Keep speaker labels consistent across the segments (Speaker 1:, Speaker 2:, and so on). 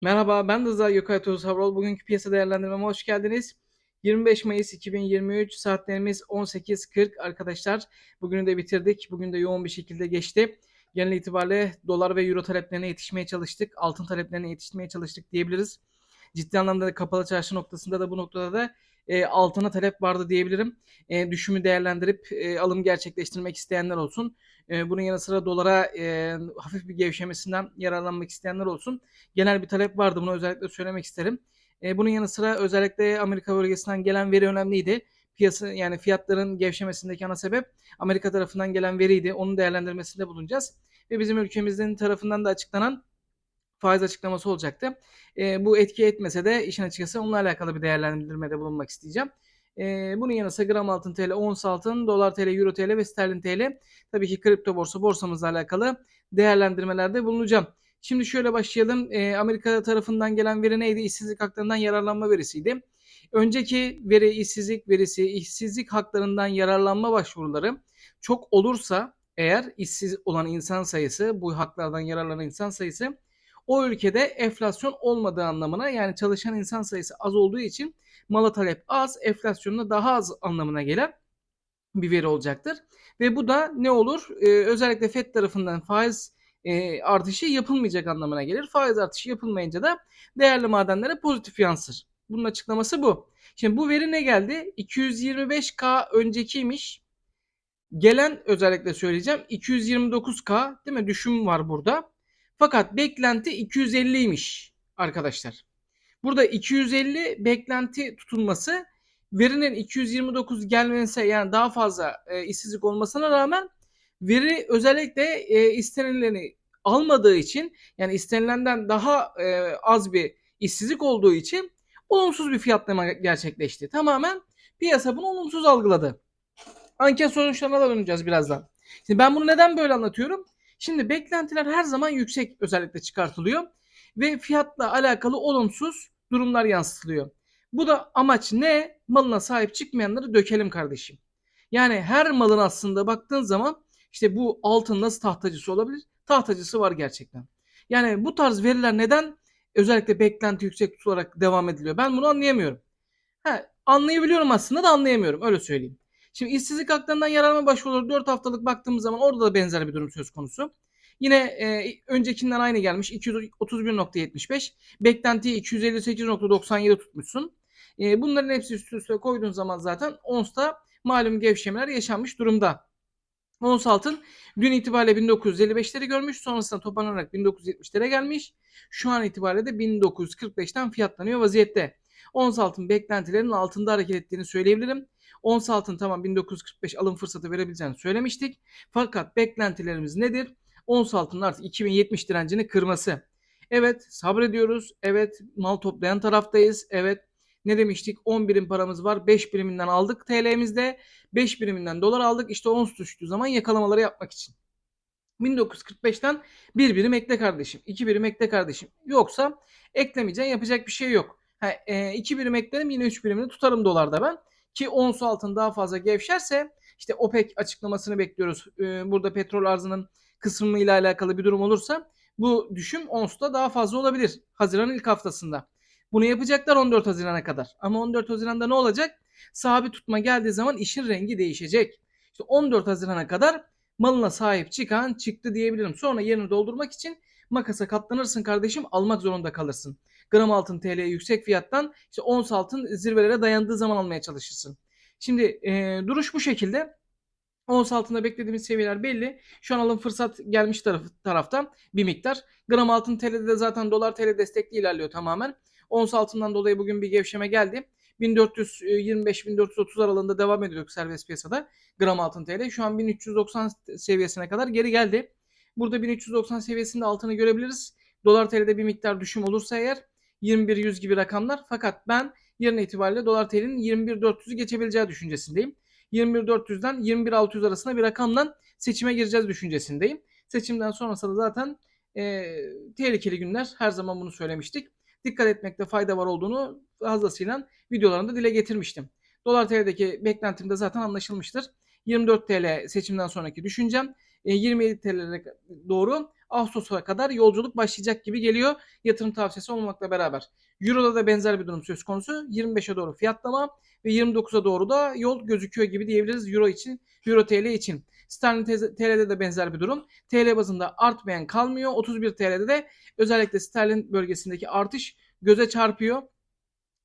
Speaker 1: Merhaba, ben Rıza Gökay Havrol. Bugünkü piyasa değerlendirmeme hoş geldiniz. 25 Mayıs 2023 saatlerimiz 18.40 arkadaşlar. Bugünü de bitirdik. Bugün de yoğun bir şekilde geçti. Genel itibariyle dolar ve euro taleplerine yetişmeye çalıştık. Altın taleplerine yetişmeye çalıştık diyebiliriz. Ciddi anlamda kapalı çarşı noktasında da bu noktada da e, altına talep vardı diyebilirim. E, düşümü değerlendirip e, alım gerçekleştirmek isteyenler olsun. E, bunun yanı sıra dolara e, hafif bir gevşemesinden yararlanmak isteyenler olsun. Genel bir talep vardı. Bunu özellikle söylemek isterim. E, bunun yanı sıra özellikle Amerika bölgesinden gelen veri önemliydi. Piyasa yani fiyatların gevşemesindeki ana sebep Amerika tarafından gelen veriydi. Onun değerlendirmesinde bulunacağız. Ve bizim ülkemizin tarafından da açıklanan faiz açıklaması olacaktı. E, bu etki etmese de işin açıkçası onunla alakalı bir değerlendirmede bulunmak isteyeceğim. E, bunun yanı sıra gram altın TL, ons altın, dolar TL, euro TL ve sterlin TL. Tabii ki kripto borsa borsamızla alakalı değerlendirmelerde bulunacağım. Şimdi şöyle başlayalım. E, Amerika tarafından gelen veri neydi? İşsizlik haklarından yararlanma verisiydi. Önceki veri işsizlik verisi, işsizlik haklarından yararlanma başvuruları çok olursa eğer işsiz olan insan sayısı, bu haklardan yararlanan insan sayısı o ülkede enflasyon olmadığı anlamına yani çalışan insan sayısı az olduğu için mala talep az, enflasyonda daha az anlamına gelen bir veri olacaktır. Ve bu da ne olur? Ee, özellikle FED tarafından faiz e, artışı yapılmayacak anlamına gelir. Faiz artışı yapılmayınca da değerli madenlere pozitif yansır. Bunun açıklaması bu. Şimdi bu veri ne geldi? 225K öncekiymiş. Gelen özellikle söyleyeceğim 229K değil mi? Düşüm var burada. Fakat beklenti 250'ymiş arkadaşlar. Burada 250 beklenti tutulması verinin 229 gelmesi yani daha fazla e, işsizlik olmasına rağmen veri özellikle e, istenileni almadığı için yani istenilenden daha e, az bir işsizlik olduğu için olumsuz bir fiyatlama gerçekleşti. Tamamen piyasa bunu olumsuz algıladı. Anket sonuçlarına da döneceğiz birazdan. Şimdi ben bunu neden böyle anlatıyorum? Şimdi beklentiler her zaman yüksek özellikle çıkartılıyor ve fiyatla alakalı olumsuz durumlar yansıtılıyor. Bu da amaç ne? Malına sahip çıkmayanları dökelim kardeşim. Yani her malın aslında baktığın zaman işte bu altın nasıl tahtacısı olabilir? Tahtacısı var gerçekten. Yani bu tarz veriler neden özellikle beklenti yüksek tutularak devam ediliyor? Ben bunu anlayamıyorum. Ha, anlayabiliyorum aslında da anlayamıyorum öyle söyleyeyim. Şimdi işsizlik haklarından yararlanma başvuruları 4 haftalık baktığımız zaman orada da benzer bir durum söz konusu. Yine e, öncekinden aynı gelmiş 231.75. Beklentiyi 258.97 tutmuşsun. E, bunların hepsi üst üste koyduğun zaman zaten ONS'ta malum gevşemeler yaşanmış durumda. Ons altın dün itibariyle 1955'leri görmüş. Sonrasında toparlanarak 1970'lere gelmiş. Şu an itibariyle de 1945'ten fiyatlanıyor vaziyette. Ons altın beklentilerin altında hareket ettiğini söyleyebilirim. Ons altın tamam 1945 alım fırsatı verebileceğini söylemiştik. Fakat beklentilerimiz nedir? Ons altının artık 2070 direncini kırması. Evet sabrediyoruz. Evet mal toplayan taraftayız. Evet ne demiştik? 10 birim paramız var. 5 biriminden aldık TL'mizde. 5 biriminden dolar aldık. İşte ons düştüğü zaman yakalamaları yapmak için. 1945'ten bir birim ekle kardeşim. 2 birim ekle kardeşim. Yoksa eklemeyeceğin yapacak bir şey yok. 2 e, birim eklerim yine 3 birimini tutarım dolarda ben. Ki ons altın daha fazla gevşerse işte OPEC açıklamasını bekliyoruz. E, burada petrol arzının kısmı ile alakalı bir durum olursa bu düşüm onsta daha fazla olabilir. Haziran ilk haftasında. Bunu yapacaklar 14 Haziran'a kadar. Ama 14 Haziran'da ne olacak? Sabit tutma geldiği zaman işin rengi değişecek. İşte 14 Haziran'a kadar malına sahip çıkan çıktı diyebilirim. Sonra yerini doldurmak için makasa katlanırsın kardeşim almak zorunda kalırsın. Gram altın TL yüksek fiyattan işte ons altın zirvelere dayandığı zaman almaya çalışırsın. Şimdi e, duruş bu şekilde. Ons altında beklediğimiz seviyeler belli. Şu an alım fırsat gelmiş taraf, tarafta bir miktar. Gram altın TL'de de zaten dolar TL destekli ilerliyor tamamen. Ons altından dolayı bugün bir gevşeme geldi. 1425-1430 aralığında devam ediyorduk serbest piyasada gram altın TL. Şu an 1390 seviyesine kadar geri geldi. Burada 1390 seviyesinde altını görebiliriz. Dolar TL'de bir miktar düşüm olursa eğer 21.100 gibi rakamlar. Fakat ben yarın itibariyle dolar TL'nin 21.400'ü geçebileceği düşüncesindeyim. 21.400'den 21.600 arasında bir rakamla seçime gireceğiz düşüncesindeyim. Seçimden sonrası da zaten e, tehlikeli günler her zaman bunu söylemiştik. Dikkat etmekte fayda var olduğunu fazlasıyla videolarında dile getirmiştim. Dolar TL'deki beklentim de zaten anlaşılmıştır. 24 TL seçimden sonraki düşüncem. 27 e, TL'lere doğru Ağustos'a kadar yolculuk başlayacak gibi geliyor yatırım tavsiyesi olmakla beraber. Euro'da da benzer bir durum söz konusu. 25'e doğru fiyatlama ve 29'a doğru da yol gözüküyor gibi diyebiliriz Euro için, Euro TL için. Sterlin TL'de de benzer bir durum. TL bazında artmayan kalmıyor. 31 TL'de de özellikle sterlin bölgesindeki artış göze çarpıyor.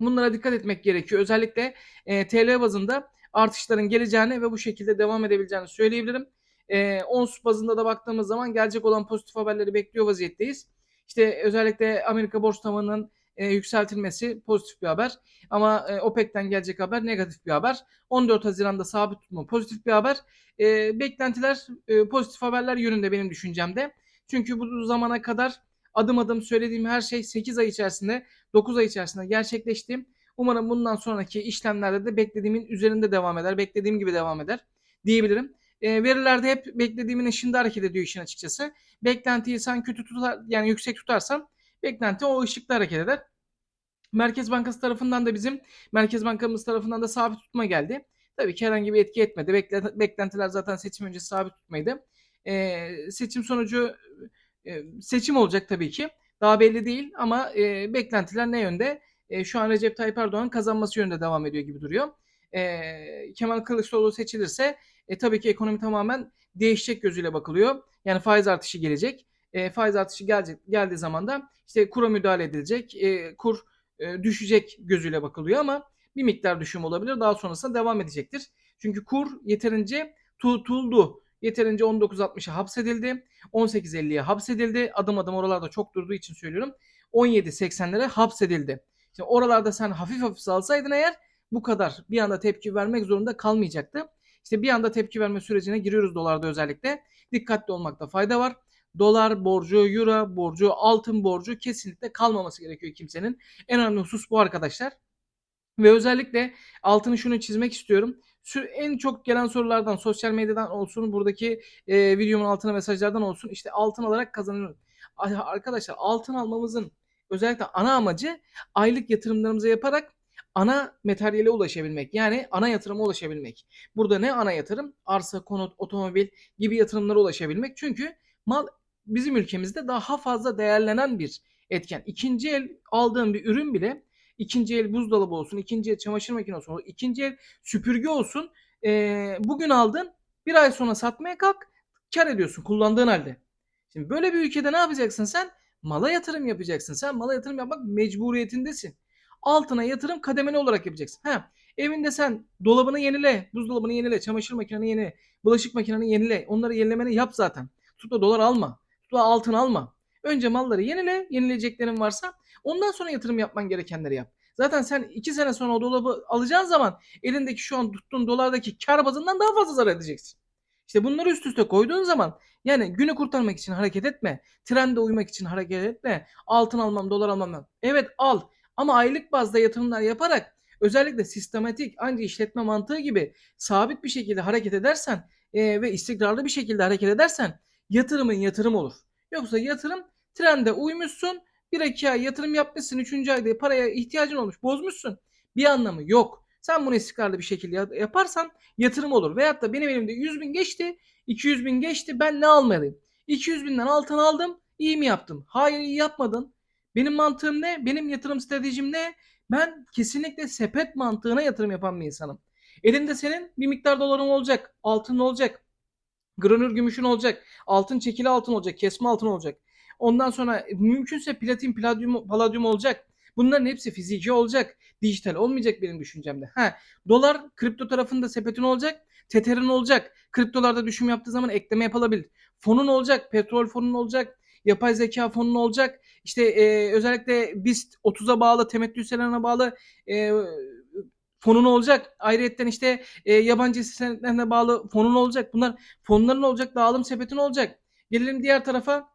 Speaker 1: Bunlara dikkat etmek gerekiyor. Özellikle e, TL bazında artışların geleceğini ve bu şekilde devam edebileceğini söyleyebilirim. E, ons bazında da baktığımız zaman gelecek olan pozitif haberleri bekliyor vaziyetteyiz. İşte özellikle Amerika borç tavanının e, yükseltilmesi pozitif bir haber. Ama e, OPEC'ten gelecek haber negatif bir haber. 14 Haziran'da sabit tutma pozitif bir haber. E, beklentiler e, pozitif haberler yönünde benim düşüncemde. Çünkü bu zamana kadar adım adım söylediğim her şey 8 ay içerisinde 9 ay içerisinde gerçekleşti. Umarım bundan sonraki işlemlerde de beklediğimin üzerinde devam eder. Beklediğim gibi devam eder diyebilirim. E, verilerde hep beklediğimin ışığında hareket ediyor işin açıkçası. Beklentiyi sen kötü tutar yani yüksek tutarsan beklenti o ışıkta hareket eder. Merkez Bankası tarafından da bizim Merkez Bankamız tarafından da sabit tutma geldi. Tabii ki herhangi bir etki etmedi. Beklentiler zaten seçim öncesi sabit tutmaydı. E, seçim sonucu e, seçim olacak tabii ki. Daha belli değil ama e, beklentiler ne yönde? E, şu an Recep Tayyip Erdoğan kazanması yönünde devam ediyor gibi duruyor. E, Kemal Kılıçdaroğlu seçilirse e, tabii ki ekonomi tamamen değişecek gözüyle bakılıyor. Yani faiz artışı gelecek. E, faiz artışı gelecek geldiği zaman da işte kura müdahale edilecek. E, kur e, düşecek gözüyle bakılıyor ama bir miktar düşüm olabilir. Daha sonrasında devam edecektir. Çünkü kur yeterince tutuldu. Yeterince 19.60'a hapsedildi. 18.50'ye hapsedildi. Adım adım oralarda çok durduğu için söylüyorum. 17.80'lere hapsedildi. Şimdi oralarda sen hafif hafif salsaydın eğer bu kadar bir anda tepki vermek zorunda kalmayacaktı. İşte bir anda tepki verme sürecine giriyoruz dolarda özellikle. Dikkatli olmakta fayda var. Dolar borcu, euro borcu, altın borcu kesinlikle kalmaması gerekiyor kimsenin. En önemli husus bu arkadaşlar. Ve özellikle altını şunu çizmek istiyorum. En çok gelen sorulardan sosyal medyadan olsun buradaki e, videomun altına mesajlardan olsun işte altın alarak kazanıyorum. Arkadaşlar altın almamızın özellikle ana amacı aylık yatırımlarımızı yaparak ana materyale ulaşabilmek. Yani ana yatırıma ulaşabilmek. Burada ne ana yatırım? Arsa, konut, otomobil gibi yatırımlara ulaşabilmek. Çünkü mal bizim ülkemizde daha fazla değerlenen bir etken. İkinci el aldığım bir ürün bile ikinci el buzdolabı olsun, ikinci el çamaşır makinesi olsun, ikinci el süpürge olsun. E, bugün aldın bir ay sonra satmaya kalk kar ediyorsun kullandığın halde. Şimdi böyle bir ülkede ne yapacaksın sen? Mala yatırım yapacaksın. Sen mala yatırım yapmak mecburiyetindesin. Altına yatırım kademeli olarak yapacaksın. Ha, evinde sen dolabını yenile, buzdolabını yenile, çamaşır makineni yenile, bulaşık makineni yenile. Onları yenilemeni yap zaten. Tut da dolar alma. Tut da altın alma. Önce malları yenile, yenileceklerin varsa ondan sonra yatırım yapman gerekenleri yap. Zaten sen 2 sene sonra o dolabı alacağın zaman elindeki şu an tuttuğun dolardaki kar bazından daha fazla zarar edeceksin. İşte bunları üst üste koyduğun zaman yani günü kurtarmak için hareket etme. Trende uymak için hareket etme. Altın almam, dolar almam. Evet al ama aylık bazda yatırımlar yaparak özellikle sistematik aynı işletme mantığı gibi sabit bir şekilde hareket edersen e, ve istikrarlı bir şekilde hareket edersen yatırımın yatırım olur. Yoksa yatırım trende uymuşsun. Bir iki ay yatırım yapmışsın. Üçüncü ayda paraya ihtiyacın olmuş. Bozmuşsun. Bir anlamı yok. Sen bunu istikrarlı bir şekilde yaparsan yatırım olur. Veyahut da benim elimde 100 bin geçti. 200 bin geçti. Ben ne almalıyım? 200 binden altın aldım. İyi mi yaptım? Hayır iyi yapmadın. Benim mantığım ne? Benim yatırım stratejim ne? Ben kesinlikle sepet mantığına yatırım yapan bir insanım. Elinde senin bir miktar doların olacak. Altın olacak. Granür gümüşün olacak. Altın çekili altın olacak. Kesme altın olacak. Ondan sonra mümkünse platin, palladium, palladium olacak. Bunların hepsi fiziki olacak. Dijital olmayacak benim düşüncemde. Ha, dolar kripto tarafında sepetin olacak. Teterin olacak. Kriptolarda düşüm yaptığı zaman ekleme yapılabilir. Fonun olacak. Petrol fonun olacak. Yapay zeka fonun olacak. İşte e, özellikle BIST 30'a bağlı, temettü senedine bağlı e, fonun olacak. Ayrıyetten işte e, yabancı senetlerine bağlı fonun olacak. Bunlar fonların olacak, dağılım sepetin olacak. Gelelim diğer tarafa.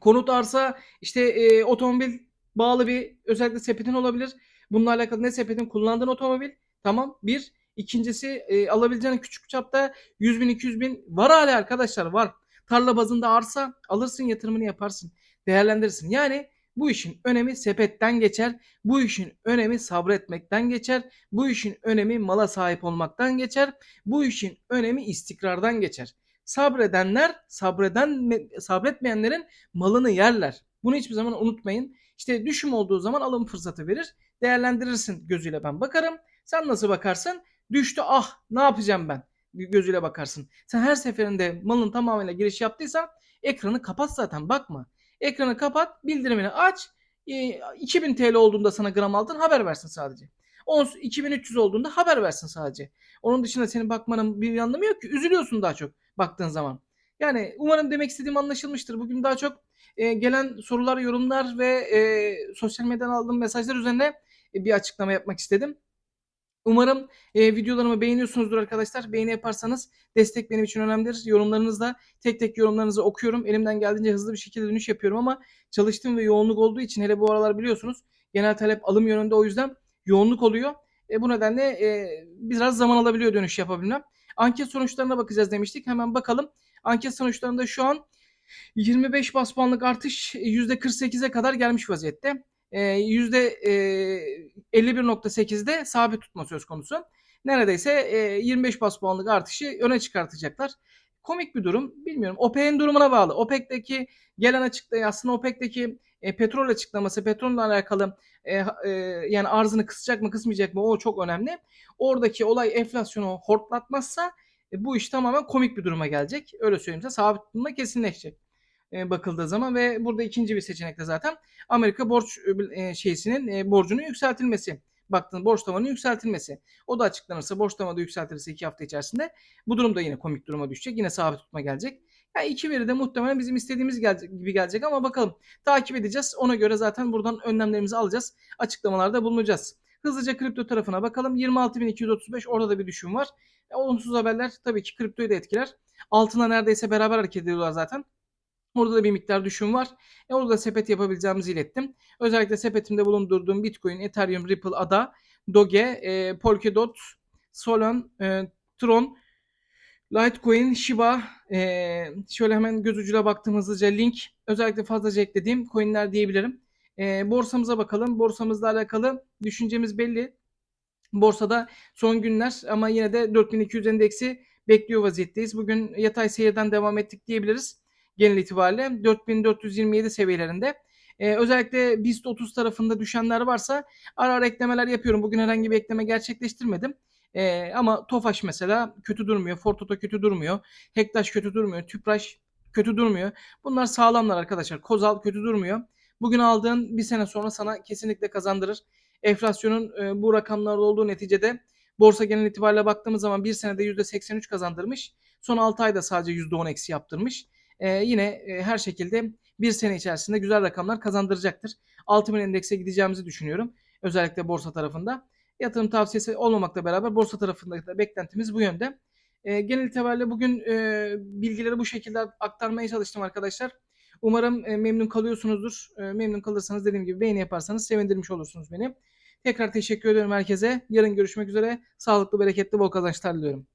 Speaker 1: Konut arsa, işte e, otomobil bağlı bir özellikle sepetin olabilir. Bununla alakalı ne sepetin kullandığın otomobil. Tamam. Bir. İkincisi e, alabileceğin küçük çapta 100 bin 200 bin var hala arkadaşlar var. Tarla bazında arsa alırsın yatırımını yaparsın. Değerlendirirsin. Yani bu işin önemi sepetten geçer. Bu işin önemi sabretmekten geçer. Bu işin önemi mala sahip olmaktan geçer. Bu işin önemi istikrardan geçer. Sabredenler sabreden sabretmeyenlerin malını yerler. Bunu hiçbir zaman unutmayın. İşte düşüm olduğu zaman alım fırsatı verir. Değerlendirirsin gözüyle ben bakarım. Sen nasıl bakarsın? Düştü ah ne yapacağım ben? Gözüyle bakarsın. Sen her seferinde malın tamamıyla giriş yaptıysan ekranı kapat zaten bakma. Ekranı kapat bildirimini aç. 2000 TL olduğunda sana gram altın haber versin sadece. 2300 olduğunda haber versin sadece. Onun dışında senin bakmanın bir anlamı yok ki. Üzülüyorsun daha çok baktığın zaman. Yani umarım demek istediğim anlaşılmıştır. Bugün daha çok e, gelen sorular, yorumlar ve e, sosyal medyadan aldığım mesajlar üzerine e, bir açıklama yapmak istedim. Umarım e, videolarımı beğeniyorsunuzdur arkadaşlar. Beğeni yaparsanız destek benim için önemlidir. Yorumlarınızda tek tek yorumlarınızı okuyorum. Elimden geldiğince hızlı bir şekilde dönüş yapıyorum ama çalıştığım ve yoğunluk olduğu için hele bu aralar biliyorsunuz genel talep alım yönünde o yüzden yoğunluk oluyor. E, bu nedenle e, biraz zaman alabiliyor dönüş yapabilmem. Anket sonuçlarına bakacağız demiştik. Hemen bakalım. Anket sonuçlarında şu an 25 bas puanlık artış %48'e kadar gelmiş vaziyette. %51.8'de sabit tutma söz konusu. Neredeyse 25 bas puanlık artışı öne çıkartacaklar. Komik bir durum. Bilmiyorum. OPEC'in durumuna bağlı. OPEC'teki gelen açıklığı aslında OPEC'teki e, petrol açıklaması, petrolle alakalı e, e, yani arzını kısacak mı kısmayacak mı o çok önemli. Oradaki olay enflasyonu hortlatmazsa e, bu iş tamamen komik bir duruma gelecek. Öyle söyleyeyim size. Sabit tutma kesinleşecek e, bakıldığı zaman ve burada ikinci bir seçenek de zaten Amerika borç e, şeysinin e, borcunun yükseltilmesi. Baktığın borç tavanının yükseltilmesi. O da açıklanırsa borç tavanı da yükseltilirse iki hafta içerisinde bu durum da yine komik duruma düşecek. Yine sabit tutma gelecek. Yani iki veri de muhtemelen bizim istediğimiz gelecek, gibi gelecek ama bakalım takip edeceğiz. Ona göre zaten buradan önlemlerimizi alacağız. Açıklamalarda bulunacağız. Hızlıca kripto tarafına bakalım. 26.235 orada da bir düşüm var. E, olumsuz haberler tabii ki kriptoyu da etkiler. Altına neredeyse beraber hareket ediyorlar zaten. Orada da bir miktar düşüm var. E orada da sepet yapabileceğimizi ilettim. Özellikle sepetimde bulundurduğum Bitcoin, Ethereum, Ripple, ADA, Doge, e, Polkadot, Solon, e, Tron, Litecoin, Shiba, e, şöyle hemen göz ucuyla baktığım hızlıca link. Özellikle fazlaca eklediğim coinler diyebilirim. E, borsamıza bakalım. Borsamızla alakalı düşüncemiz belli. Borsada son günler ama yine de 4200 endeksi bekliyor vaziyetteyiz. Bugün yatay seyirden devam ettik diyebiliriz genel itibariyle 4427 seviyelerinde. Ee, özellikle BIST 30 tarafında düşenler varsa ara ara eklemeler yapıyorum. Bugün herhangi bir ekleme gerçekleştirmedim. Ee, ama Tofaş mesela kötü durmuyor. Fortoto kötü durmuyor. Hektaş kötü durmuyor. Tüpraş kötü durmuyor. Bunlar sağlamlar arkadaşlar. Kozal kötü durmuyor. Bugün aldığın bir sene sonra sana kesinlikle kazandırır. Enflasyonun e, bu rakamlarda olduğu neticede borsa genel itibariyle baktığımız zaman bir senede %83 kazandırmış. Son 6 ayda sadece %10 eksi yaptırmış e, yine e, her şekilde bir sene içerisinde güzel rakamlar kazandıracaktır. 6000 endekse gideceğimizi düşünüyorum. Özellikle borsa tarafında. Yatırım tavsiyesi olmamakla beraber borsa tarafında da beklentimiz bu yönde. E, genel itibariyle bugün e, bilgileri bu şekilde aktarmaya çalıştım arkadaşlar. Umarım e, memnun kalıyorsunuzdur. E, memnun kalırsanız dediğim gibi beğeni yaparsanız sevindirmiş olursunuz beni. Tekrar teşekkür ediyorum herkese. Yarın görüşmek üzere. Sağlıklı, bereketli, bol kazançlar diliyorum.